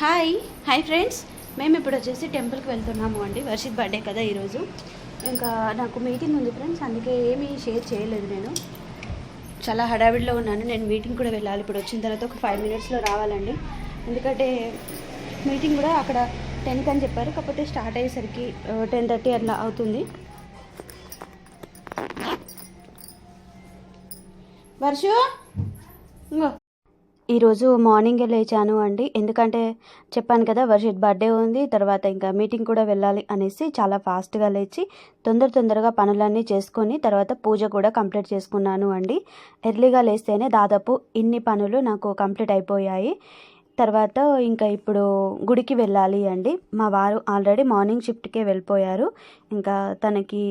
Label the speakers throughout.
Speaker 1: Hi hi friends మేము ఇప్పుడు వచ్చేసి టెంపుల్కి వెళ్తున్నాము అండి. వర్షిత్ బర్త్డే కదా ఈరోజు ఇంకా నాకు మీటింగ్ ఉంది ఫ్రెండ్స్ అందుకే ఏమీ షేర్ చేయలేదు నేను. చాలా హడావిడిలో ఉన్నాను. నేను మీటింగ్ కూడా వెళ్ళాలి. ఇప్పుడు వచ్చిన తర్వాత ఒక ఫైవ్ మినిట్స్లో రావాలండి. ఎందుకంటే మీటింగ్ కూడా అక్కడ టెన్కి అని చెప్పారు. కాకపోతే స్టార్ట్ అయ్యేసరికి టెన్ థర్టీ అట్లా అవుతుంది. వర్షు! ఇంకో ఈరోజు మార్నింగే లేచాను అండి. ఎందుకంటే చెప్పాను కదా వర్షిత్ బర్త్డే ఉంది తర్వాత ఇంకా మీటింగ్ కూడా వెళ్ళాలి అనేసి చాలా ఫాస్ట్గా లేచి తొందర తొందరగా పనులన్నీ చేసుకొని తర్వాత పూజ కూడా కంప్లీట్ చేసుకున్నాను అండి. ఎర్లీగా లేస్తేనే దాదాపు ఇన్ని పనులు నాకు కంప్లీట్ అయిపోయాయి. తర్వాత ఇంకా ఇప్పుడు గుడికి వెళ్ళాలి అండి. మా వారు ఆల్రెడీ మార్నింగ్ షిఫ్ట్కే వెళ్ళిపోయారు. ఇంకా తనకి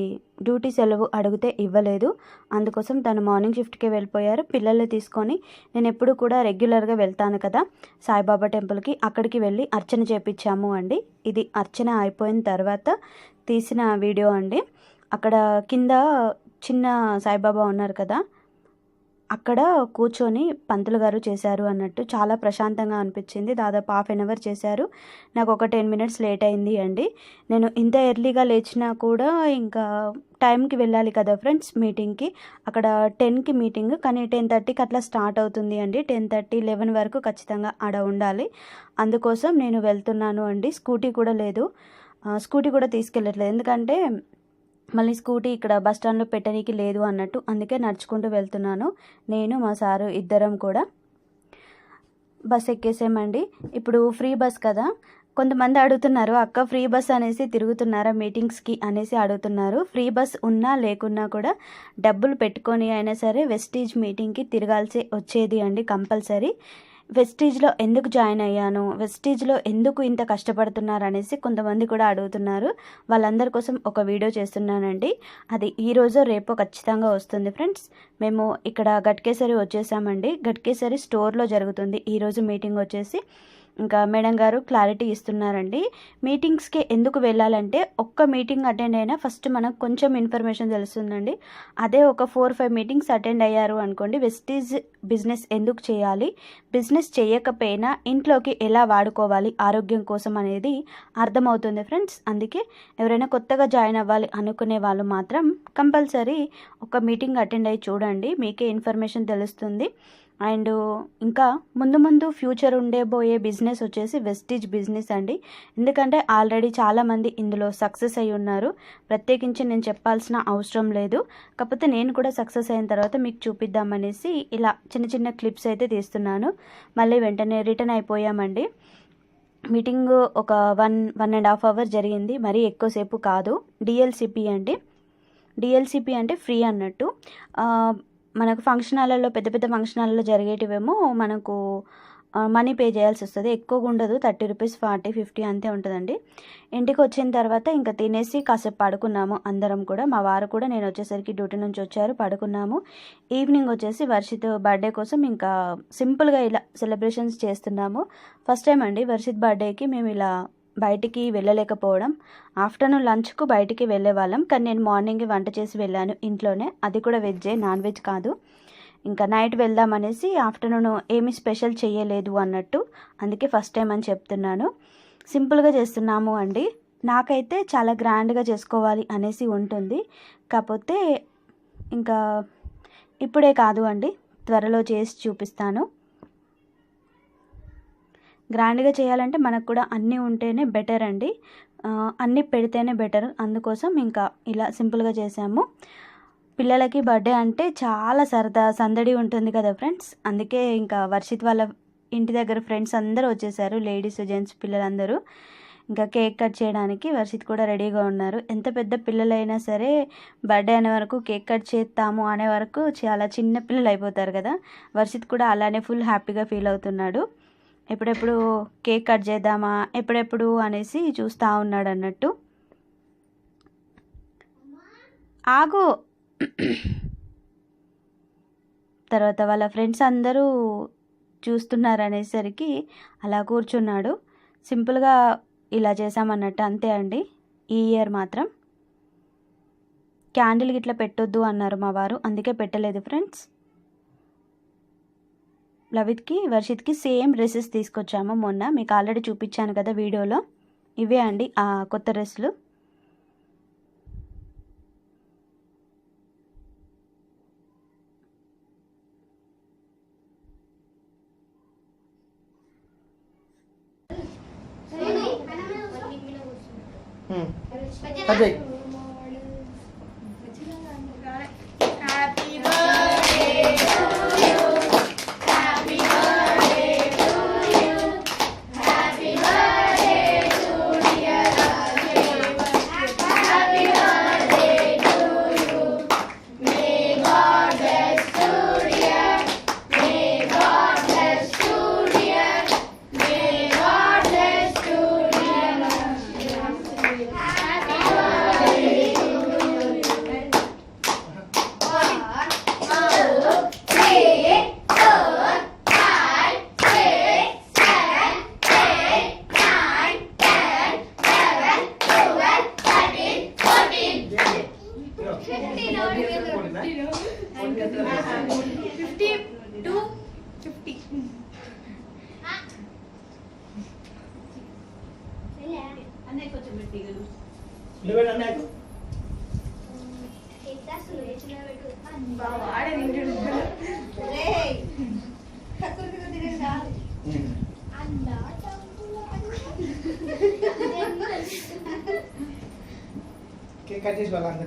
Speaker 1: డ్యూటీ సెలవు అడిగితే ఇవ్వలేదు. అందుకోసం తను మార్నింగ్ షిఫ్ట్కే వెళ్ళిపోయారు. పిల్లల్ని తీసుకొని నేను ఎప్పుడు కూడా రెగ్యులర్గా వెళ్తాను కదా. సాయిబాబా టెంపుల్కి అక్కడికి వెళ్ళి అర్చన చేపించాము అండి. ఇది అర్చన అయిపోయిన తర్వాత తీసిన వీడియో అండి. అక్కడ కింద చిన్న సాయిబాబా ఉన్నారు కదా. అక్కడ కూర్చొని పంతులు గారు చేశారు అన్నట్టు చాలా ప్రశాంతంగా అనిపించింది. దాదాపు హాఫ్ అన్ అవర్ చేశారు. నాకు ఒక టెన్ మినిట్స్ లేట్ అయింది అండి. నేను ఇంత ఎర్లీగా లేచినా కూడా ఇంకా టైంకి వెళ్ళాలి కదా ఫ్రెండ్స్ మీటింగ్కి అక్కడ టెన్కి మీటింగ్ కానీ టెన్ థర్టీకి అట్లా స్టార్ట్ అవుతుంది అండి. టెన్ థర్టీ లెవెన్ వరకు ఖచ్చితంగా ఆడ ఉండాలి. అందుకోసం నేను వెళ్తున్నాను అండి. స్కూటీ కూడా లేదు. స్కూటీ కూడా తీసుకెళ్ళట్లేదు. ఎందుకంటే మళ్ళీ స్కూటీ ఇక్కడ బస్ స్టాండ్లో పెట్టనీకి లేదు అన్నట్టు అందుకే నడుచుకుంటూ వెళ్తున్నాను. నేను మా సారు ఇద్దరం కూడా బస్ ఎక్కేసామండి. ఇప్పుడు ఫ్రీ బస్ కదా. కొంతమంది అడుగుతున్నారు అక్క ఫ్రీ బస్ అనేసి తిరుగుతున్నారా మీటింగ్స్కి? అనేసి అడుగుతున్నారు. ఫ్రీ బస్ ఉన్నా లేకున్నా కూడా డబ్బులు పెట్టుకొని అయినా సరే వెస్టీజ్ మీటింగ్కి తిరగాల్సి వచ్చేది అండి కంపల్సరీ. వెస్టీజ్లో ఎందుకు జాయిన్ అయ్యాను? వెస్టీజ్లో ఎందుకు ఇంత కష్టపడుతున్నారు? అనేసి కొంతమంది కూడా అడుగుతున్నారు. వాళ్ళందరి కోసం ఒక వీడియో చేస్తున్నానండి. అది ఈరోజు రేపు రేపో ఖచ్చితంగా వస్తుంది ఫ్రెండ్స్. మేము ఇక్కడ గట్కేసరి వచ్చేసామండి. గట్కేసరి స్టోర్లో జరుగుతుంది. ఈరోజు మీటింగ్ వచ్చేసి ఇంకా మేడం గారు క్లారిటీ ఇస్తున్నారండి. మీటింగ్స్కి ఎందుకు వెళ్ళాలంటే ఒక్క మీటింగ్ అటెండ్ అయినా ఫస్ట్ మనకు కొంచెం ఇన్ఫర్మేషన్ తెలుస్తుందండి. అదే ఒక ఫోర్ ఫైవ్ మీటింగ్స్ అటెండ్ అయ్యారు అనుకోండి వెస్టీజ్ బిజినెస్ ఎందుకు చేయాలి? బిజినెస్ చేయకపోయినా ఇంట్లోకి ఎలా వాడుకోవాలి? ఆరోగ్యం కోసం అనేది అర్థమవుతుంది ఫ్రెండ్స్. అందుకే ఎవరైనా కొత్తగా జాయిన్ అవ్వాలి అనుకునే వాళ్ళు మాత్రం కంపల్సరీ ఒక మీటింగ్ అటెండ్ అయ్యి చూడండి మీకే ఇన్ఫర్మేషన్ తెలుస్తుంది. అండ్ ఇంకా ముందు ముందు ఫ్యూచర్ ఉండేబోయే బిజినెస్ వచ్చేసి వెస్టిజ్ బిజినెస్ అండి. ఎందుకంటే ఆల్రెడీ చాలామంది ఇందులో సక్సెస్ అయి ఉన్నారు. ప్రత్యేకించి నేను చెప్పాల్సిన అవసరం లేదు. కాకపోతే నేను కూడా సక్సెస్ అయిన తర్వాత మీకు చూపిద్దామనేసి ఇలా చిన్న చిన్న క్లిప్స్ అయితే తీస్తున్నాను. మళ్ళీ వెంటనే రిటర్న్ అయిపోయామండి. మీటింగ్ ఒక one one and half hour జరిగింది. మరీ ఎక్కువసేపు కాదు. డిఎల్సిపి అండి. డిఎల్సిపి అంటే ఫ్రీ అన్నట్టు. మనకు ఫంక్షన్ హాల్లో పెద్ద పెద్ద ఫంక్షన్ హాల్లో జరిగేటివేమో మనకు మనీ పే చేయాల్సి వస్తుంది. ఎక్కువగా ఉండదు. థర్టీ రూపీస్ ఫార్టీ ఫిఫ్టీ అంతే ఉంటుందండి. ఇంటికి వచ్చిన తర్వాత ఇంకా తినేసి కాసేపు పడుకున్నాము అందరం కూడా. మా వారు కూడా నేను వచ్చేసరికి డ్యూటీ నుంచి వచ్చారు పడుకున్నాము. ఈవినింగ్ వచ్చేసి వర్షిత్ బర్త్డే కోసం ఇంకా సింపుల్గా ఇలా సెలబ్రేషన్స్ చేస్తున్నాము. ఫస్ట్ టైం అండి వర్షిత్ బర్త్డేకి మేము ఇలా బయటికి వెళ్ళలేకపోవడం. ఆఫ్టర్నూన్ లంచ్కు బయటికి వెళ్ళే వాళ్ళం కానీ నేను మార్నింగ్ వంట చేసి వెళ్ళాను ఇంట్లోనే. అది కూడా వెజ్జే నాన్ వెజ్ కాదు. ఇంకా నైట్ వెళ్దాం అనేసి ఆఫ్టర్నూన్ ఏమి స్పెషల్ చేయలేదు అన్నట్టు. అందుకే ఫస్ట్ టైం అని చెప్తున్నాను. సింపుల్గా చేస్తున్నాము అండి. నాకైతే చాలా గ్రాండ్గా చేసుకోవాలి అనేసి ఉంటుంది. కాకపోతే ఇంకా ఇప్పుడే కాదు అండి. త్వరలో చేసి చూపిస్తాను. గ్రాండ్గా చేయాలంటే మనకు కూడా అన్నీ ఉంటేనే బెటర్ అండి. అన్నీ పెడితేనే బెటర్. అందుకోసం ఇంకా ఇలా సింపుల్గా చేసాము. పిల్లలకి బర్త్డే అంటే చాలా సరదా సందడి ఉంటుంది కదా ఫ్రెండ్స్. అందుకే ఇంకా వర్షిత్ వాళ్ళ ఇంటి దగ్గర ఫ్రెండ్స్ అందరూ వచ్చేసారు. లేడీస్ జెంట్స్ పిల్లలందరూ. ఇంకా కేక్ కట్ చేయడానికి వర్షిత్ కూడా రెడీగా ఉన్నారు. ఎంత పెద్ద పిల్లలైనా సరే బర్త్డే అనే వరకు కేక్ కట్ చేస్తాము అనే వరకు చాలా చిన్న పిల్లలు అయిపోతారు కదా. వర్షిత్ కూడా అలానే ఫుల్ హ్యాపీగా ఫీల్ అవుతున్నాడు. ఎప్పుడెప్పుడు కేక్ కట్ చేద్దామా ఎప్పుడెప్పుడు అనేసి చూస్తూ ఉన్నాడు అన్నట్టు ఆగు. తర్వాత వాళ్ళ ఫ్రెండ్స్ అందరూ చూస్తున్నారు అనేసరికి అలా కూర్చున్నాడు. సింపుల్గా ఇలా చేసామన్నట్టు అంతే అండి. ఈ ఇయర్ మాత్రం. క్యాండిల్ గిట్లా పెట్టొద్దు అన్నారు మా వారు. అందుకే పెట్టలేదు ఫ్రెండ్స్. లవిత్కి వర్షిత్కి సేమ్ డ్రెస్సెస్ తీసుకొచ్చాము మొన్న. మీకు ఆల్రెడీ చూపించాను కదా వీడియోలో. ఇవే అండి ఆ కొత్త డ్రెస్సులు
Speaker 2: అజయ్
Speaker 3: ఫిఫ్టీ టూ ఫిఫ్టీ
Speaker 2: నిలబడి అన్నయ్యకు
Speaker 3: ఆడే నిండు
Speaker 2: కేక్ కట్ చేసి వాళ్ళందరికీ ఇవ్వు. కట్ చేయి
Speaker 3: జాగ్రత్త కింద రషీద్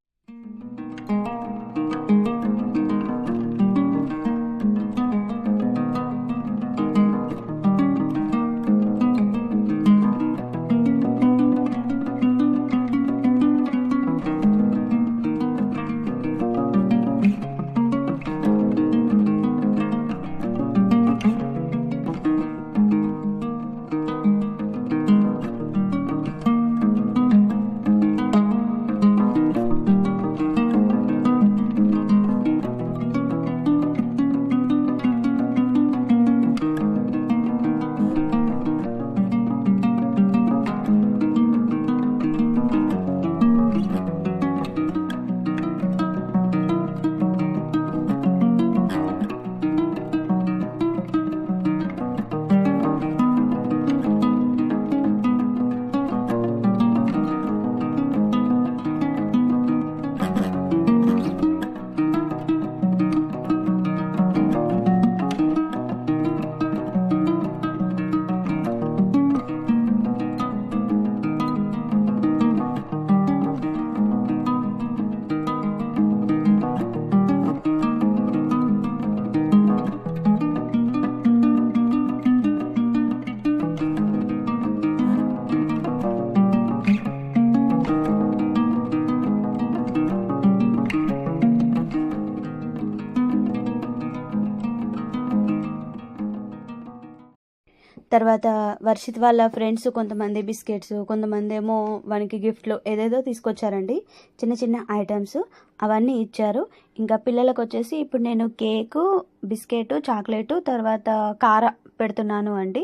Speaker 1: తర్వాత వర్షిత్ వాళ్ళ ఫ్రెండ్స్ కొంతమంది బిస్కెట్స్ కొంతమంది ఏమో వానికి గిఫ్ట్లు ఏదేదో తీసుకొచ్చారండి. చిన్న చిన్న ఐటమ్స్ అవన్నీ ఇచ్చారు. ఇంకా పిల్లలకు వచ్చేసి ఇప్పుడు నేను కేకు బిస్కెట్ చాక్లెట్ తర్వాత కార పెడుతున్నాను అండి.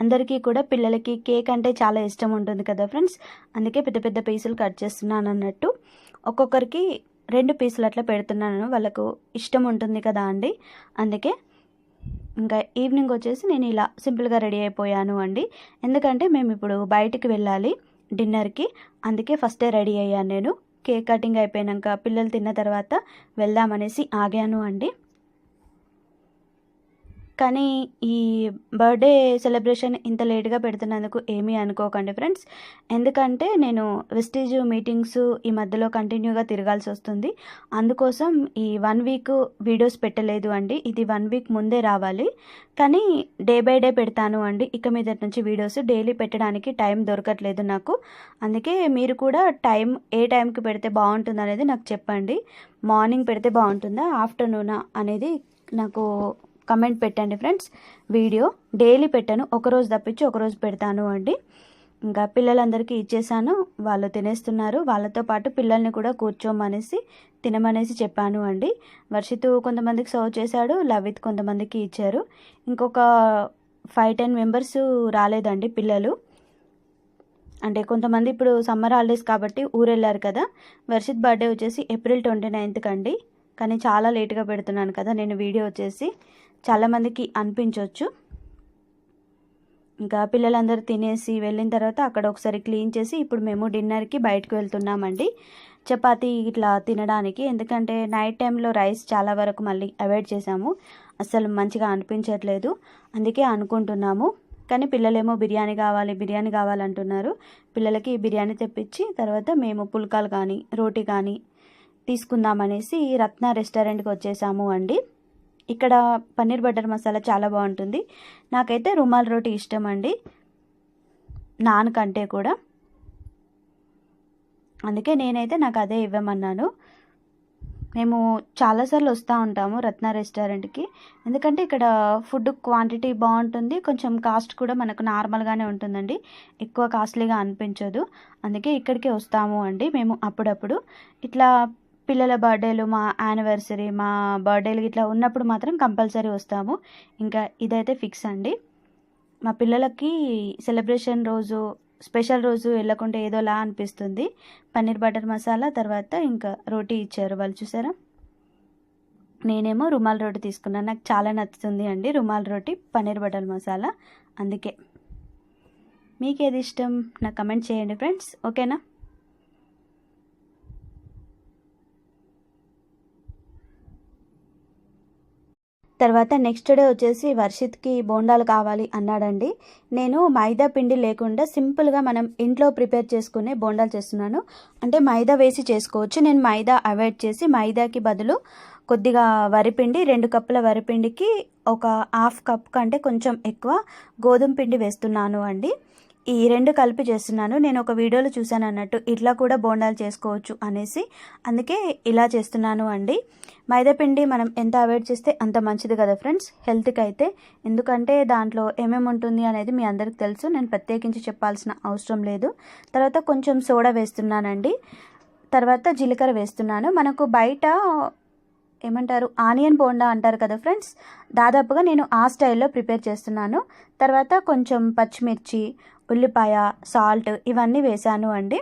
Speaker 1: అందరికీ కూడా పిల్లలకి కేక్ అంటే చాలా ఇష్టం ఉంటుంది కదా ఫ్రెండ్స్. అందుకే పెద్ద పెద్ద పీసులు కట్ చేస్తున్నాను అన్నట్టు. ఒక్కొక్కరికి రెండు పీసులు అట్లా పెడుతున్నాను. వాళ్ళకు ఇష్టం ఉంటుంది కదా అండి. అందుకే ఇంకా ఈవినింగ్ వచ్చేసి నేను ఇలా సింపుల్గా రెడీ అయిపోయాను అండి. ఎందుకంటే మేము ఇప్పుడు బయటికి వెళ్ళాలి డిన్నర్కి అందుకే ఫస్టే రెడీ అయ్యాను నేను. కేక్ కటింగ్ అయిపోయాక పిల్లలు తిన్న తర్వాత వెళ్దామనేసి ఆగాను అండి. కానీ ఈ బర్త్డే సెలబ్రేషన్ ఇంత లేట్గా పెడుతున్నందుకు ఏమీ అనుకోకండి ఫ్రెండ్స్. ఎందుకంటే నేను వెస్టేజ్ మీటింగ్స్ ఈ మధ్యలో కంటిన్యూగా తిరగాల్సి వస్తుంది. అందుకోసం ఈ వన్ వీక్ వీడియోస్ పెట్టలేదు అండి. ఇది వన్ వీక్ ముందే రావాలి. కానీ డే బై డే పెడతాను అండి. ఇక మీద నుంచి వీడియోస్ డైలీ పెట్టడానికి టైం దొరకట్లేదు నాకు. అందుకే మీరు కూడా టైం ఏ టైంకి పెడితే బాగుంటుంది అనేది నాకు చెప్పండి. మార్నింగ్ పెడితే బాగుంటుందా ఆఫ్టర్నూనా అనేది నాకు కమెంట్ పెట్టండి ఫ్రెండ్స్. వీడియో డైలీ పెట్టాను. ఒకరోజు తప్పించి ఒకరోజు పెడతాను అండి. ఇంకా పిల్లలందరికీ ఇచ్చేసాను. వాళ్ళు తినేస్తున్నారు. వాళ్ళతో పాటు పిల్లల్ని కూడా కూర్చోమనేసి తినమనేసి చెప్పాను అండి. వర్షిత్ కొంతమందికి సర్వ్ చేశాడు. లవిత్ కొంతమందికి ఇచ్చారు. ఇంకొక ఫైవ్ టెన్ మెంబర్స్ రాలేదండి పిల్లలు. అంటే కొంతమంది ఇప్పుడు సమ్మర్ హాలిడేస్ కాబట్టి ఊరు వెళ్ళారు కదా. వర్షిత్ బర్త్డే వచ్చేసి ఏప్రిల్ ట్వంటీ నైన్త్కి అండి కానీ చాలా లేట్గా పెడుతున్నాను కదా. నేను వీడియో వచ్చేసి చాలామందికి అనిపించవచ్చు ఇంకా పిల్లలందరూ తినేసి వెళ్ళిన తర్వాత అక్కడ ఒకసారి క్లీన్ చేసి ఇప్పుడు మేము డిన్నర్కి బయటకు వెళ్తున్నామండి. చపాతీ ఇట్లా తినడానికి ఎందుకంటే నైట్ టైంలో రైస్ చాలా వరకు మళ్ళీ అవాయిడ్ చేసాము అసలు మంచిగా అనిపించట్లేదు. అందుకే అనుకుంటున్నాము. కానీ పిల్లలేమో బిర్యానీ కావాలి బిర్యానీ కావాలంటున్నారు. పిల్లలకి బిర్యానీ తెప్పించి తర్వాత మేము పుల్కాలు కానీ రోటీ కానీ తీసుకుందామనేసి రత్న రెస్టారెంట్కి వచ్చేసాము అండి. ఇక్కడ పన్నీర్ బటర్ మసాలా చాలా బాగుంటుంది. నాకైతే రుమాల్ రోటీ ఇష్టం అండి నాన్ కంటే కూడా. అందుకే నేనైతే నాకు అదే ఇవ్వమన్నాను. మేము చాలాసార్లు వస్తూ ఉంటాము రత్న రెస్టారెంట్కి. ఎందుకంటే ఇక్కడ ఫుడ్ క్వాంటిటీ బాగుంటుంది. కొంచెం కాస్ట్ కూడా మనకు నార్మల్గానే ఉంటుందండి. ఎక్కువ కాస్ట్లీగా అనిపించదు. అందుకే ఇక్కడికే వస్తాము అండి మేము అప్పుడప్పుడు. ఇట్లా పిల్లల బర్త్డేలు మా యానివర్సరీ మా బర్త్డేలు ఇట్లా ఉన్నప్పుడు మాత్రం కంపల్సరీ వస్తాము. ఇంకా ఇదైతే ఫిక్స్ అండి. మా పిల్లలకి సెలబ్రేషన్ రోజు స్పెషల్ రోజు వెళ్ళకుంటే ఏదోలా అనిపిస్తుంది. పన్నీర్ బటర్ మసాలా తర్వాత ఇంకా రోటీ ఇచ్చారు వాళ్ళు చూసారా? నేనేమో రుమాల్ రోటీ తీసుకున్నాను. నాకు చాలా నచ్చుతుంది అండి రుమాల్ రోటీ పన్నీర్ బటర్ మసాలా. అందుకే. మీకు ఏది ఇష్టం? నాకు కమెంట్ చేయండి ఫ్రెండ్స్. ఓకేనా? తర్వాత నెక్స్ట్ డే వచ్చేసి వర్షిత్కి బోండాలు కావాలి అన్నాడండి. నేను మైదా పిండి లేకుండా సింపుల్గా మనం ఇంట్లో ప్రిపేర్ చేసుకునే బోండాలు చేస్తున్నాను. అంటే మైదా వేసి చేసుకోవచ్చు. నేను మైదా అవాయిడ్ చేసి మైదాకి బదులు కొద్దిగా వరిపిండి రెండు కప్పుల వరిపిండికి ఒక హాఫ్ కప్ కంటే కొంచెం ఎక్కువ గోధుమ పిండి వేస్తున్నాను అండి. ఈ రెండు కలిపి చేస్తున్నాను. నేను ఒక వీడియోలో చూశాను అన్నట్టు ఇట్లా కూడా బోండాలు చేసుకోవచ్చు అనేసి అందుకే ఇలా చేస్తున్నాను అండి. మైదాపిండి మనం ఎంత అవాయిడ్ చేస్తే అంత మంచిది కదా ఫ్రెండ్స్. హెల్త్కి అయితే. ఎందుకంటే దాంట్లో ఏమేమి ఉంటుంది అనేది మీ అందరికి తెలుసు. నేను ప్రత్యేకించి చెప్పాల్సిన అవసరం లేదు. తర్వాత కొంచెం సోడా వేస్తున్నానండి. తర్వాత జీలకర్ర వేస్తున్నాను. మనకు బయట ఏమంటారు? ఆనియన్ బోండా అంటారు కదా ఫ్రెండ్స్? దాదాపుగా నేను ఆ స్టైల్లో ప్రిపేర్ చేస్తున్నాను. తర్వాత కొంచెం పచ్చిమిర్చి ఉల్లిపాయ సాల్ట్ ఇవన్నీ వేసాను అండి.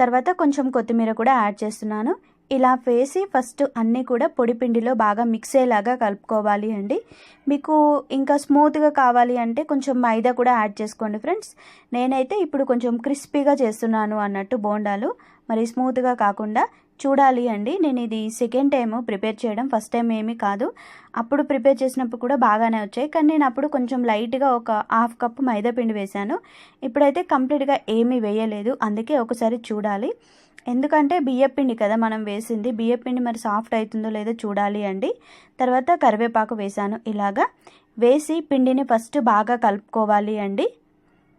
Speaker 1: తర్వాత కొంచెం కొత్తిమీర కూడా యాడ్ చేస్తున్నాను. ఇలా వేసి ఫస్ట్ అన్నీ కూడా పొడి పిండిలో బాగా మిక్స్ అయ్యేలాగా కలుపుకోవాలి అండి. మీకు ఇంకా స్మూత్గా కావాలి అంటే కొంచెం మైదా కూడా యాడ్ చేసుకోండి ఫ్రెండ్స్. నేనైతే ఇప్పుడు కొంచెం క్రిస్పీగా చేస్తున్నాను అన్నట్టు బోండాలు. మరి స్మూత్గా కాకుండా చూడాలి అండి. నేను ఇది సెకండ్ టైము ప్రిపేర్ చేయడం ఫస్ట్ టైం ఏమీ కాదు. అప్పుడు ప్రిపేర్ చేసినప్పుడు కూడా బాగానే వచ్చాయి. కానీ నేను అప్పుడు కొంచెం లైట్గా ఒక హాఫ్ కప్ మైదాపిండి వేశాను. ఇప్పుడైతే కంప్లీట్గా ఏమీ వేయలేదు. అందుకే ఒకసారి చూడాలి. ఎందుకంటే బియ్యపిండి కదా మనం వేసింది. బియ్యపిండి మరి సాఫ్ట్ అవుతుందో లేదో చూడాలి అండి. తర్వాత కరివేపాకు వేసాను ఇలాగా. వేసి పిండిని ఫస్ట్ బాగా కలుపుకోవాలి అండి.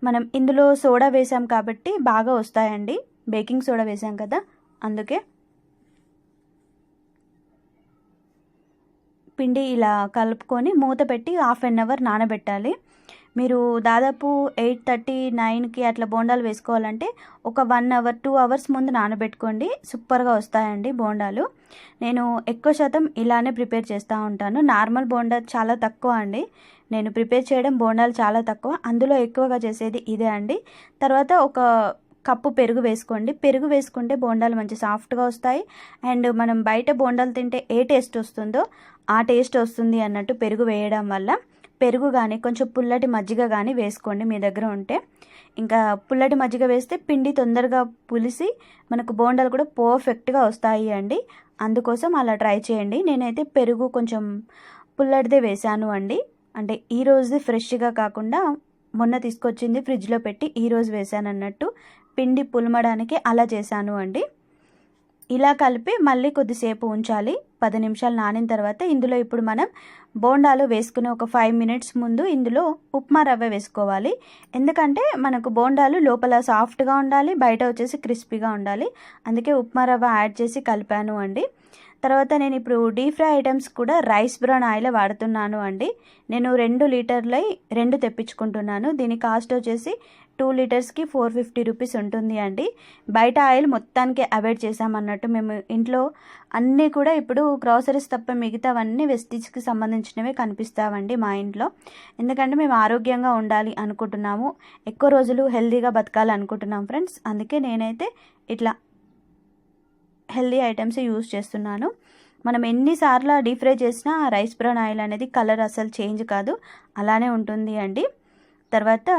Speaker 1: మనం ఇందులో సోడా వేసాం కాబట్టి బాగా వస్తాయండి. బేకింగ్ సోడా వేసాం కదా. అందుకే పిండి ఇలా కలుపుకొని మూత పెట్టి హాఫ్ అన్ అవర్ నానబెట్టాలి. మీరు దాదాపు ఎయిట్ థర్టీ నైన్కి అట్లా బోండాలు వేసుకోవాలంటే ఒక వన్ అవర్ టూ అవర్స్ ముందు నానబెట్టుకోండి. సూపర్గా వస్తాయండి బోండాలు. నేను ఎక్కువ శాతం ఇలానే ప్రిపేర్ చేస్తూ ఉంటాను. నార్మల్ బోండా చాలా తక్కువ అండి. నేను ప్రిపేర్ చేయడం బోండాలు చాలా తక్కువ. అందులో ఎక్కువగా చేసేది ఇదే అండి. తర్వాత ఒక కప్పు పెరుగు వేసుకోండి. పెరుగు వేసుకుంటే బోండాలు మంచి సాఫ్ట్గా వస్తాయి. అండ్ మనం బయట బోండాలు తింటే ఏ టేస్ట్ వస్తుందో ఆ టేస్ట్ వస్తుంది అన్నట్టు పెరుగు వేయడం వల్ల పెరుగు కానీ కొంచెం పుల్లటి మజ్జిగ కానీ వేసుకోండి మీ దగ్గర ఉంటే. ఇంకా పుల్లటి మజ్జిగ వేస్తే పిండి తొందరగా పులిసి మనకు బోండాలు కూడా పర్ఫెక్ట్గా వస్తాయి అండి. అందుకోసం అలా ట్రై చేయండి. నేనైతే పెరుగు కొంచెం పుల్లటిదే వేశాను అండి. అంటే ఈ రోజుది ఫ్రెష్గా కాకుండా మొన్న తీసుకొచ్చింది ఫ్రిడ్జ్లో పెట్టి ఈరోజు వేశాను అన్నట్టు పిండి పులమడానికి అలా చేశాను అండి. ఇలా కలిపి మళ్ళీ కొద్దిసేపు ఉంచాలి. పది నిమిషాలు నానిన తర్వాత ఇందులో ఇప్పుడు మనం బోండాలు వేసుకునే ఒక ఫైవ్ మినిట్స్ ముందు ఇందులో ఉప్మా రవ్వ వేసుకోవాలి. ఎందుకంటే మనకు బోండాలు లోపల సాఫ్ట్గా ఉండాలి బయట వచ్చేసి క్రిస్పీగా ఉండాలి. అందుకే ఉప్మా రవ్వ యాడ్ చేసి కలిపాను అండి. తర్వాత నేను ఇప్పుడు డీప్ ఫ్రై ఐటమ్స్ కూడా రైస్ బ్రౌన్ ఆయిల్ వాడుతున్నాను అండి. నేను రెండు లీటర్లై రెండు తెప్పించుకుంటున్నాను. దీని కాస్ట్ వచ్చేసి టూ లీటర్స్కి ఫోర్ ఫిఫ్టీ రూపీస్ ఉంటుంది అండి. బయట ఆయిల్ మొత్తానికి అవాయిడ్ చేసామన్నట్టు మేము ఇంట్లో అన్నీ కూడా ఇప్పుడు గ్రాసరీస్ తప్ప మిగతావన్నీ వెస్టిజ్కి సంబంధించినవే కనిపిస్తావండి మా ఇంట్లో. ఎందుకంటే మేము ఆరోగ్యంగా ఉండాలి అనుకుంటున్నాము. ఎక్కువ రోజులు హెల్దీగా బతకాలి అనుకుంటున్నాం ఫ్రెండ్స్. అందుకే నేనైతే ఇట్లా హెల్దీ ఐటమ్స్ యూస్ చేస్తున్నాను. మనం ఎన్నిసార్లు డీప్ ఫ్రై చేసినా రైస్ బ్రౌన్ ఆయిల్ అనేది కలర్ అసలు చేంజ్ కాదు. అలానే ఉంటుంది అండి. తర్వాత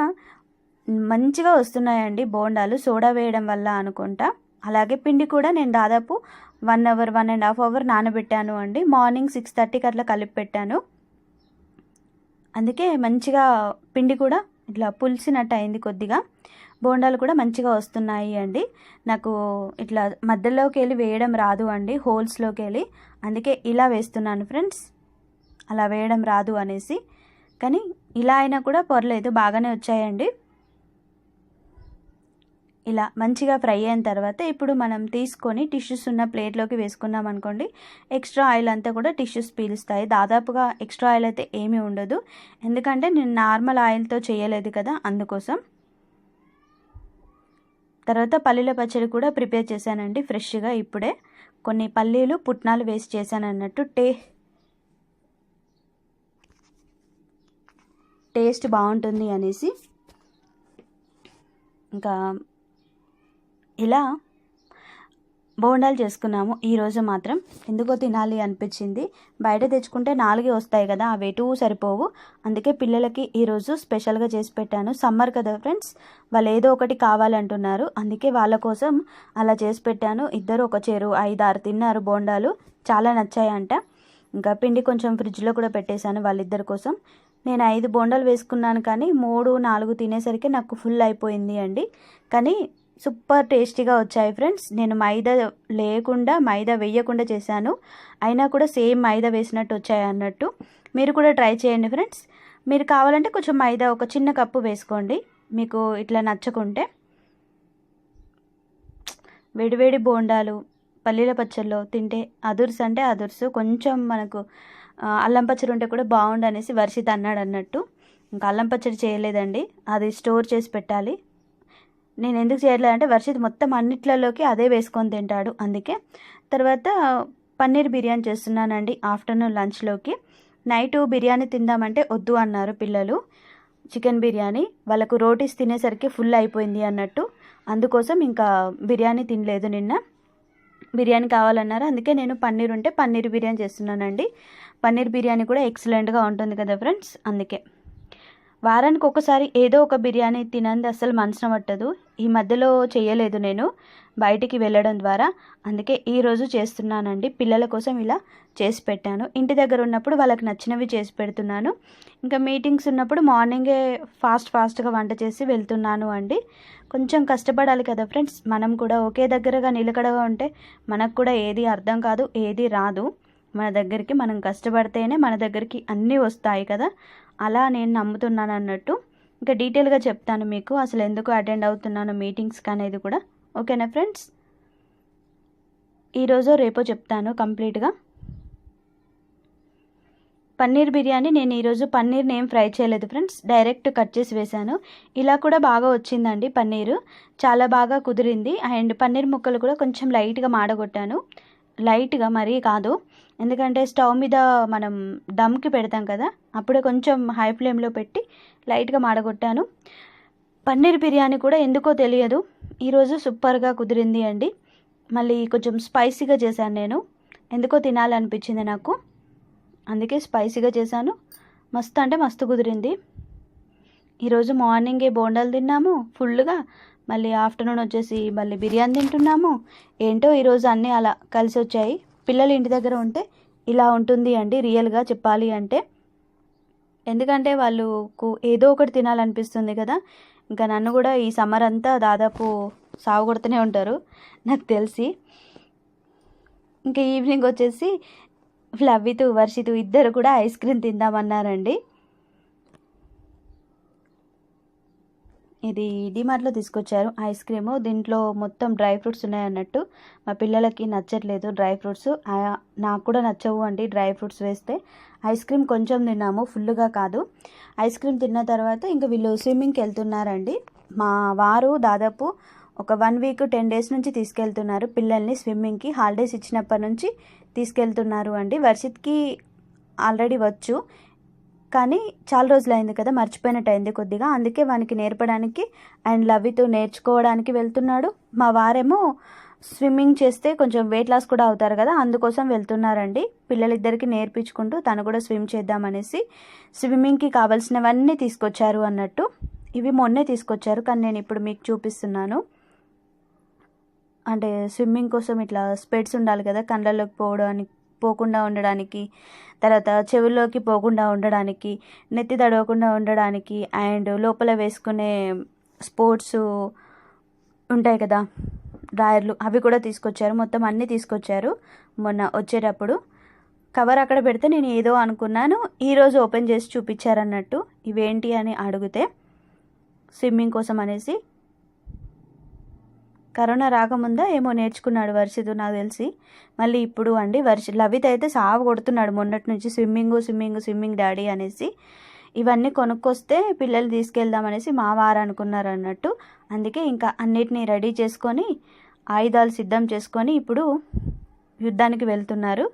Speaker 1: మంచిగా వస్తున్నాయండి బోండాలు. సోడా వేయడం వల్ల అనుకుంటా. అలాగే పిండి కూడా నేను దాదాపు one hour one and half hour నానబెట్టాను అండి. మార్నింగ్ సిక్స్ థర్టీకి అట్లా కలిపి పెట్టాను. అందుకే మంచిగా పిండి కూడా ఇట్లా పులిసినట్టు అయింది కొద్దిగా. బోండాలు కూడా మంచిగా వస్తున్నాయి అండి. నాకు ఇట్లా మధ్యలోకి వెళ్ళి వేయడం రాదు అండి హోల్స్లోకి వెళ్ళి. అందుకే ఇలా వేస్తున్నాను ఫ్రెండ్స్ అలా వేయడం రాదు అనేసి. కానీ ఇలా అయినా కూడా పర్లేదు బాగానే వచ్చాయండి. ఇలా మంచిగా ఫ్రై అయిన తర్వాత ఇప్పుడు మనం తీసుకొని టిష్యూస్ ఉన్న ప్లేట్లోకి వేసుకున్నాం అనుకోండి ఎక్స్ట్రా ఆయిల్ అంతా కూడా టిష్యూస్ పీలుస్తాయి. దాదాపుగా ఎక్స్ట్రా ఆయిల్ అయితే ఏమీ ఉండదు. ఎందుకంటే నేను నార్మల్ ఆయిల్తో చేయలేదు కదా అందుకోసం. తర్వాత పల్లీల పచ్చడి కూడా ప్రిపేర్ చేశానండి ఫ్రెష్గా ఇప్పుడే. కొన్ని పల్లీలు పుట్నాలు వేసి చేశాను అన్నట్టు టే టేస్ట్ బాగుంటుంది అనేసి. ఇంకా ఇలా బోండాలు చేసుకున్నాము. ఈరోజు మాత్రం ఎందుకో తినాలి అనిపించింది. బయట తెచ్చుకుంటే నాలుగే వస్తాయి కదా అవి ఎటు సరిపోవు. అందుకే పిల్లలకి ఈరోజు స్పెషల్గా చేసి పెట్టాను. సమ్మర్ కదా ఫ్రెండ్స్ వాళ్ళు ఏదో ఒకటి కావాలంటున్నారు. అందుకే వాళ్ళ కోసం అలా చేసి పెట్టాను. ఇద్దరు ఒక చేరు ఐదు ఆరు తిన్నారు బోండాలు. చాలా నచ్చాయంట. ఇంకా పిండి కొంచెం ఫ్రిడ్జ్లో కూడా పెట్టేశాను వాళ్ళిద్దరి కోసం. నేను ఐదు బోండాలు వేసుకున్నాను కానీ మూడు నాలుగు తినేసరికి నాకు ఫుల్ అయిపోయింది అండి. కానీ సూపర్ టేస్టీగా వచ్చాయి ఫ్రెండ్స్. నేను మైదా లేకుండా మైదా వేయకుండా చేశాను. అయినా కూడా సేమ్ మైదా వేసినట్టు వచ్చాయి అన్నట్టు. మీరు కూడా ట్రై చేయండి ఫ్రెండ్స్. మీరు కావాలంటే కొంచెం మైదా ఒక చిన్న కప్పు వేసుకోండి. మీకు ఇట్లా నచ్చకుంటే. వేడివేడి బోండాలు పల్లీల పచ్చళ్ళు తింటే అదుర్స్ అంటే అదుర్స్. కొంచెం మనకు అల్లం పచ్చడి ఉంటే కూడా బాగుండు అనేసి వర్షిత్ అన్నాడు అన్నట్టు. ఇంకా అల్లం పచ్చడి చేయలేదండి. అది స్టోర్ చేసి పెట్టాలి. నేను ఎందుకు చేయట్లేదంటే వర్షిత్ మొత్తం అన్నిట్లలోకి అదే వేసుకొని తింటాడు అందుకే. తర్వాత పన్నీర్ బిర్యానీ చేస్తున్నానండి ఆఫ్టర్నూన్ లంచ్లోకి. నైట్ బిర్యానీ తిందామంటే వద్దు అన్నారు పిల్లలు. చికెన్ బిర్యానీ వాళ్ళకు రోటీస్ తినేసరికి ఫుల్ అయిపోయింది అన్నట్టు. అందుకోసం ఇంకా బిర్యానీ తినలేదు నిన్న. బిర్యానీ కావాలన్నారు అందుకే నేను పన్నీర్ ఉంటే పన్నీర్ బిర్యానీ చేస్తున్నానండి. పన్నీర్ బిర్యానీ కూడా ఎక్సలెంట్గా ఉంటుంది కదా ఫ్రెండ్స్ అందుకే. వారానికి ఒకసారి ఏదో ఒక బిర్యానీ తినంది అసలు మనసున పట్టదు. ఈ మధ్యలో చేయలేదు నేను. బయటికి వెళ్ళడం ద్వారా. అందుకే ఈరోజు చేస్తున్నానండి. పిల్లల కోసం ఇలా చేసి పెట్టాను. ఇంటి దగ్గర ఉన్నప్పుడు వాళ్ళకి నచ్చినవి చేసి పెడుతున్నాను. ఇంకా మీటింగ్స్ ఉన్నప్పుడు మార్నింగే ఫాస్ట్ ఫాస్ట్గా వంట చేసి వెళ్తున్నాను అండి. కొంచెం కష్టపడాలి కదా ఫ్రెండ్స్. మనం కూడా ఒకే దగ్గరగా నిలకడగా ఉంటే మనకు కూడా ఏది అర్థం కాదు ఏది రాదు. మన దగ్గరికి మనం కష్టపడితేనే మన దగ్గరికి అన్నీ వస్తాయి కదా. అలా నేను నమ్ముతున్నాను అన్నట్టు ఇంకా డీటెయిల్గా చెప్తాను మీకు అసలు ఎందుకు అటెండ్ అవుతున్నాను మీటింగ్స్కి అనేది కూడా. ఓకేనా ఫ్రెండ్స్? ఈరోజు రేపో చెప్తాను కంప్లీట్గా. పన్నీర్ బిర్యానీ నేను ఈరోజు పన్నీర్ని ఏం ఫ్రై చేయలేదు ఫ్రెండ్స్ డైరెక్ట్ కట్ చేసి వేశాను. ఇలా కూడా బాగా వచ్చిందండి పన్నీరు చాలా బాగా కుదిరింది. అండ్ పన్నీర్ ముక్కలు కూడా కొంచెం లైట్గా మాడగొట్టాను. లైట్గా మరీ కాదు ఎందుకంటే స్టవ్ మీద మనం దమ్కి పెడతాం కదా అప్పుడే కొంచెం హై ఫ్లేమ్లో పెట్టి లైట్గా మాడగొట్టాను. పన్నీర్ బిర్యానీ కూడా ఎందుకో తెలియదు. ఈరోజు సూపర్గా కుదిరింది అండి. మళ్ళీ కొంచెం స్పైసీగా చేశాను నేను. ఎందుకో తినాలనిపించింది నాకు. అందుకే స్పైసీగా చేశాను. మస్తు అంటే మస్తు కుదిరింది. ఈరోజు మార్నింగే బోండాలు తిన్నాము ఫుల్గా మళ్ళీ ఆఫ్టర్నూన్ వచ్చేసి మళ్ళీ బిర్యానీ తింటున్నాము. ఏంటో ఈరోజు అన్నీ అలా కలిసి వచ్చాయి పిల్లలు ఇంటి దగ్గర ఉంటే ఇలా ఉంటుంది అండి రియల్గా చెప్పాలి అంటే. ఎందుకంటే వాళ్ళకు ఏదో ఒకటి తినాలనిపిస్తుంది కదా. ఇంకా నన్ను కూడా ఈ సమ్మర్ అంతా దాదాపు సాగుకొడుతూనే ఉంటారు నాకు తెలిసి. ఇంకా ఈవినింగ్ వచ్చేసి ఫ్లవ్వితు వర్షితు ఇద్దరు కూడా ఐస్ క్రీమ్ తిందామన్నారండి. ఇది డిమార్ట్లో తీసుకొచ్చారు. ఐస్ క్రీము దీంట్లో మొత్తం డ్రై ఫ్రూట్స్ ఉన్నాయన్నట్టు. మా పిల్లలకి నచ్చట్లేదు డ్రై ఫ్రూట్స్. నాకు కూడా నచ్చవు అండి డ్రై ఫ్రూట్స్ వేస్తే. ఐస్ క్రీమ్ కొంచెం తిన్నాము ఫుల్గా కాదు. ఐస్ క్రీమ్ తిన్న తర్వాత ఇంకా వీళ్ళు స్విమ్మింగ్కి వెళ్తున్నారండి. మా వారు దాదాపు ఒక వన్ వీక్ టెన్ డేస్ నుంచి తీసుకెళ్తున్నారు పిల్లల్ని స్విమ్మింగ్కి హాలిడేస్ ఇచ్చినప్పటి నుంచి తీసుకెళ్తున్నారు అండి. వర్షిత్కి ఆల్రెడీ వచ్చు. కానీ చాలా రోజులు అయింది కదా మర్చిపోయినట్టు అయింది కొద్దిగా. అందుకే వానికి నేర్పడానికి అండ్ లవ్వితో నేర్చుకోవడానికి వెళ్తున్నాడు. మా వారేమో స్విమ్మింగ్ చేస్తే కొంచెం వెయిట్ లాస్ కూడా అవుతారు కదా అందుకోసం వెళ్తున్నారండి. పిల్లలిద్దరికి నేర్పించుకుంటూ తను కూడా స్విమ్ చేద్దామనేసి స్విమ్మింగ్కి కావాల్సినవన్నీ తీసుకొచ్చారు అన్నట్టు. ఇవి మొన్నే తీసుకొచ్చారు కానీ నేను ఇప్పుడు మీకు చూపిస్తున్నాను. అంటే స్విమ్మింగ్ కోసం ఇట్లా స్పెడ్స్ ఉండాలి కదా కళ్ళలోకి పోవడానికి పోకుండా ఉండడానికి తర్వాత చెవుల్లోకి పోకుండా ఉండడానికి నెత్తి తడవకుండా ఉండడానికి అండ్ లోపల వేసుకునే స్పోర్ట్స్ ఉంటాయి కదా డ్రాయర్లు అవి కూడా తీసుకొచ్చారు. మొత్తం అన్నీ తీసుకొచ్చారు మొన్న వచ్చేటప్పుడు. కవర్ అక్కడ పెడితే నేను ఏదో అనుకున్నాను ఈరోజు ఓపెన్ చేసి చూపించారన్నట్టు. ఇవేంటి అని అడిగితే స్విమ్మింగ్ కోసం అనేసి కరోనా రాకముందా ఏమో నేర్చుకున్నాడు వర్షిత్ నాకు తెలిసి. మళ్ళీ ఇప్పుడు అండి వర్ష లవిత్ అయితే సాగు కొడుతున్నాడు మొన్నటి నుంచి స్విమ్మింగ్ స్విమ్మింగ్ స్విమ్మింగ్ డాడీ అనేసి. ఇవన్నీ కొనుక్కొస్తే పిల్లలు తీసుకెళ్దామనేసి మా వారు అనుకున్నారు అన్నట్టు. అందుకే ఇంకా అన్నిటినీ రెడీ చేసుకొని ఆయుధాలు సిద్ధం చేసుకొని ఇప్పుడు యుద్ధానికి వెళ్తున్నారు.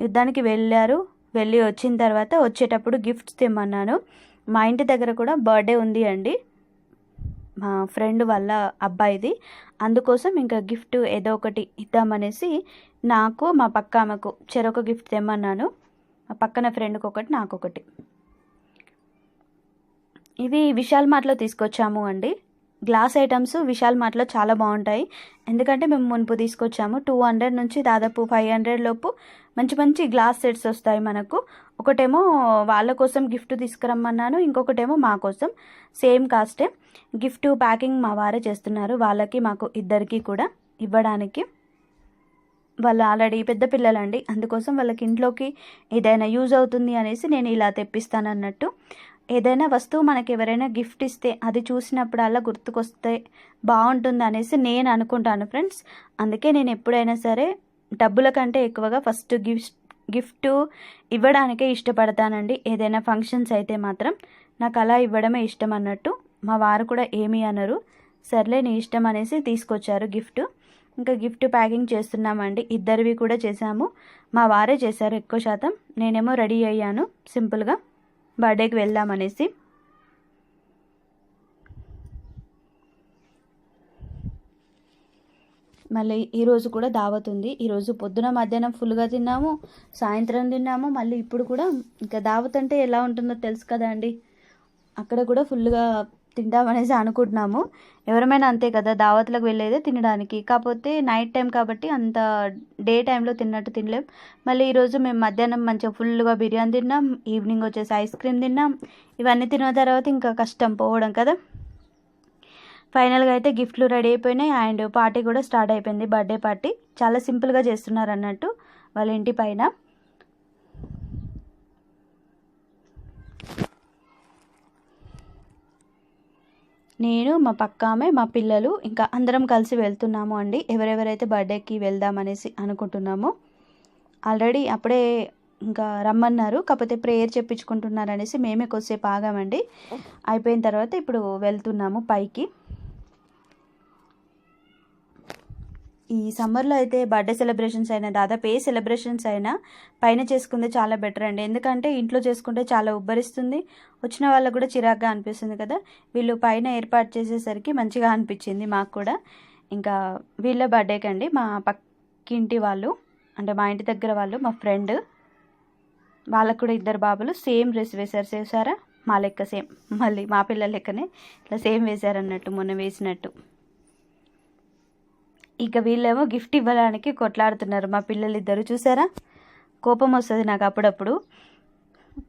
Speaker 1: యుద్ధానికి వెళ్ళారు. వెళ్ళి వచ్చిన తర్వాత వచ్చేటప్పుడు గిఫ్ట్స్ తెమ్మన్నాను. మా ఇంటి దగ్గర కూడా బర్త్డే ఉంది అండి. మా ఫ్రెండ్ వాళ్ళ అబ్బాయిది. అందుకోసం ఇంకా గిఫ్ట్ ఏదో ఒకటి ఇద్దామనేసి నాకు మా పక్క ఆమెకు చెరొక గిఫ్ట్ తెమ్మన్నాను. మా పక్కన ఫ్రెండ్కి ఒకటి నాకు ఒకటి ఇవి విశాల్ మార్ట్లో తీసుకొచ్చాము అండి. గ్లాస్ ఐటమ్స్ విశాల్ మార్ట్లో చాలా బాగుంటాయి. ఎందుకంటే మేము మునుపు తీసుకొచ్చాము టూ హండ్రెడ్ నుంచి దాదాపు ఫైవ్ హండ్రెడ్ లోపు మంచి మంచి గ్లాస్ సెట్స్ వస్తాయి మనకు. ఒకటేమో వాళ్ళ కోసం గిఫ్ట్ తీసుకురమ్మన్నాను ఇంకొకటేమో మా కోసం. సేమ్ కాస్టే. గిఫ్ట్ ప్యాకింగ్ మా వారే చేస్తున్నారు వాళ్ళకి మాకు ఇద్దరికి కూడా ఇవ్వడానికి. వాళ్ళు ఆల్రెడీ పెద్ద పిల్లలండి అందుకోసం వాళ్ళకి ఇంట్లోకి ఏదైనా యూజ్ అవుతుంది అనేసి నేను ఇలా తెప్పిస్తాను అన్నట్టు ఏదైనా వస్తువు మనకి ఎవరైనా గిఫ్ట్ ఇస్తే అది చూసినప్పుడల్లా గుర్తుకొస్తే బాగుంటుంది అనేసి నేను అనుకుంటాను ఫ్రెండ్స్. అందుకే నేను ఎప్పుడైనా సరే డబ్బుల కంటే ఎక్కువగా ఫస్ట్ గిఫ్ట్ గిఫ్ట్ ఇవ్వడానికే ఇష్టపడతానండి. ఏదైనా ఫంక్షన్స్ అయితే మాత్రం నాకు అలా ఇవ్వడమే ఇష్టం అన్నట్టు మా వారు కూడా ఏమీ అనరు. సర్లే నీ ఇష్టం అనేసి తీసుకొచ్చారు గిఫ్ట్. ఇంకా గిఫ్ట్ ప్యాకింగ్ చేస్తున్నామండి. ఇద్దరివి కూడా చేశాము. మా వారే చేశారు ఎక్కువ శాతం. నేనేమో రెడీ అయ్యాను సింపుల్గా బర్త్డేకి వెళ్దామనేసి. మళ్ళీ ఈరోజు కూడా దావత్ ఉంది. ఈరోజు పొద్దున మధ్యాహ్నం ఫుల్గా తిన్నాము సాయంత్రం తిన్నాము మళ్ళీ ఇప్పుడు కూడా ఇంకా దావత్ అంటే ఎలా ఉంటుందో తెలుసు కదా అండి. అక్కడ కూడా ఫుల్గా తిందామనేసి అనుకుంటున్నాము. ఎవరమైనా అంతే కదా దావత్లకు వెళ్ళేదే తినడానికి. కాకపోతే నైట్ టైం కాబట్టి అంత డే టైంలో తిన్నట్టు తినలేం. మళ్ళీ ఈరోజు మేము మధ్యాహ్నం మంచిగా ఫుల్గా బిర్యానీ తిన్నాం ఈవినింగ్ వచ్చేసి ఐస్ క్రీమ్ తిన్నాం. ఇవన్నీ తిన్న తర్వాత ఇంకా కష్టం పోవడం కదా. ఫైనల్గా అయితే గిఫ్ట్లు రెడీ అయిపోయినాయి. అండ్ పార్టీ కూడా స్టార్ట్ అయిపోయింది. Birthday party. చాలా సింపుల్గా చేస్తున్నారు అన్నట్టు వాళ్ళ ఇంటి పైన. నేను మా పక్క ఆమె మా పిల్లలు ఇంకా అందరం కలిసి వెళ్తున్నాము అండి. ఎవరెవరైతే బర్త్డేకి వెళ్దామనేసి అనుకుంటున్నామో ఆల్రెడీ అప్పుడే ఇంకా రమ్మన్నారు. కాకపోతే ప్రేయర్ చెప్పించుకుంటున్నారు అనేసి మేమే కొద్దిసేపు ఆగామండి. అయిపోయిన తర్వాత ఇప్పుడు వెళ్తున్నాము పైకి. ఈ సమ్మర్లో అయితే బర్త్డే సెలబ్రేషన్స్ అయినా దాదాపు ఏ సెలబ్రేషన్స్ అయినా పైన చేసుకుంటే చాలా బెటర్ అండి. ఎందుకంటే ఇంట్లో చేసుకుంటే చాలా ఉబ్బరిస్తుంది. వచ్చిన వాళ్ళకు కూడా చిరాగ్గా అనిపిస్తుంది కదా. వీళ్ళు పైన ఏర్పాటు చేసేసరికి మంచిగా అనిపించింది మాకు కూడా. ఇంకా వీళ్ళ బర్త్డేకి అండి మా పక్కింటి వాళ్ళు అంటే మా ఇంటి దగ్గర వాళ్ళు మా ఫ్రెండ్ వాళ్ళకు కూడా ఇద్దరు బాబులు సేమ్ డ్రెస్ వేశారు. చేశారా మా లెక్క సేమ్ మళ్ళీ మా పిల్లల లెక్కనే ఇట్లా సేమ్ వేశారన్నట్టు మొన్న వేసినట్టు. ఇక వీళ్ళేమో గిఫ్ట్ ఇవ్వడానికి కొట్లాడుతున్నారు. మా పిల్లలు ఇద్దరు చూసారా? కోపం వస్తుంది నాకు అప్పుడప్పుడు.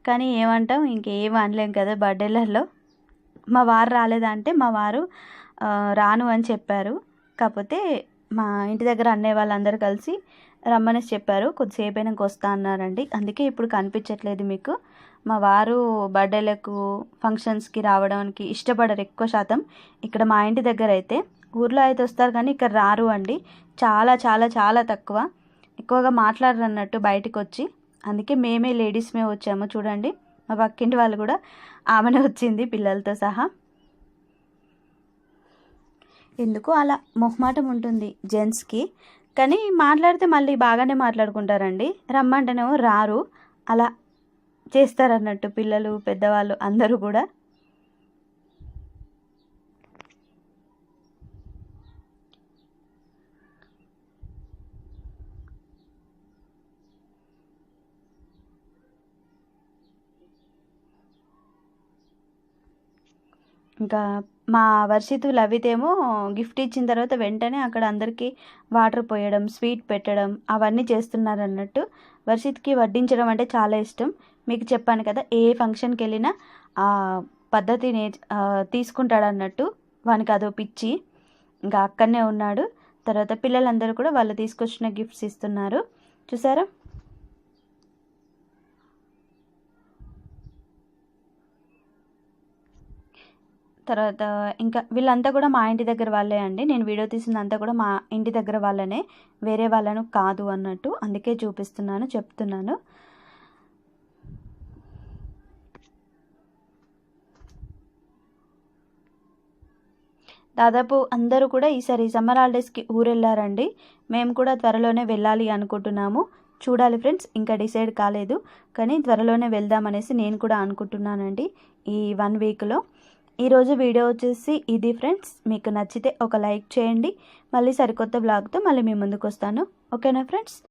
Speaker 1: కానీ ఏమంటాం ఇంకేం అనలేం కదా బర్త్డేలలో. మా వారు రాలేదా అంటే మా వారు రాను అని చెప్పారు. కాకపోతే మా ఇంటి దగ్గర అన్నయ్య వాళ్ళందరూ కలిసి రమ్మని చెప్పారు. కొద్దిసేపు అయినాక వస్తా అన్నారండి. అందుకే ఇప్పుడు కనిపించట్లేదు మీకు. మా వారు బర్త్డేలకు ఫంక్షన్స్కి రావడానికి ఇష్టపడరు ఎక్కువ శాతం. ఇక్కడ మా ఇంటి దగ్గర అయితే ఊర్లో అయితే వస్తారు కానీ ఇక్కడ రారు అండి. చాలా చాలా చాలా తక్కువ. ఎక్కువగా మాట్లాడరు అన్నట్టు బయటికి వచ్చి అందుకే మేమే లేడీస్మే వచ్చాము చూడండి. మా పక్కింటి వాళ్ళు కూడా ఆమెనే వచ్చింది పిల్లలతో సహా. ఎందుకు అలా మొహమాటం ఉంటుంది జెంట్స్కి? కానీ మాట్లాడితే మళ్ళీ బాగానే మాట్లాడుకుంటారండి. రమ్మంటేనేమో రారు. అలా చేస్తారన్నట్టు పిల్లలు పెద్దవాళ్ళు అందరూ కూడా. ఇంకా మా వర్షితు లవితేమో గిఫ్ట్ ఇచ్చిన తర్వాత వెంటనే అక్కడ అందరికీ వాటర్ పోయడం స్వీట్ పెట్టడం అవన్నీ చేస్తున్నారు అన్నట్టు వర్షిత్కి వడ్డించడం అంటే చాలా ఇష్టం. మీకు చెప్పాను కదా ఏ ఫంక్షన్కి వెళ్ళినా ఆ పద్ధతి నే తీసుకుంటాడు అన్నట్టు వానికి అదో పిచ్చి. ఇంకా అక్కడనే ఉన్నాడు. తర్వాత పిల్లలందరూ కూడా వాళ్ళు తీసుకొచ్చిన గిఫ్ట్స్ ఇస్తున్నారు. చూసారా? తర్వాత ఇంకా వీళ్ళంతా కూడా మా ఇంటి దగ్గర వాళ్ళే అండి. నేను వీడియో తీసిందంతా కూడా మా ఇంటి దగ్గర వాళ్ళనే. వేరే వాళ్ళను కాదు అన్నట్టు అందుకే చూపిస్తున్నాను చెప్తున్నాను. దాదాపు అందరూ కూడా ఈసారి సమ్మర్ హాలిడేస్కి ఊరెళ్ళారండి. మేము కూడా త్వరలోనే వెళ్ళాలి అనుకుంటున్నాము. చూడాలి ఫ్రెండ్స్ ఇంకా డిసైడ్ కాలేదు. కానీ త్వరలోనే వెళ్దామనేసి నేను కూడా అనుకుంటున్నానండి ఈ వన్ వీక్లో. ఈరోజు వీడియో వచ్చేసి ఇది ఫ్రెండ్స్. మీకు నచ్చితే ఒక లైక్ చేయండి. మళ్ళీ సరికొత్త బ్లాగ్తో మళ్ళీ మీ ముందుకు వస్తాను. ఓకేనా ఫ్రెండ్స్?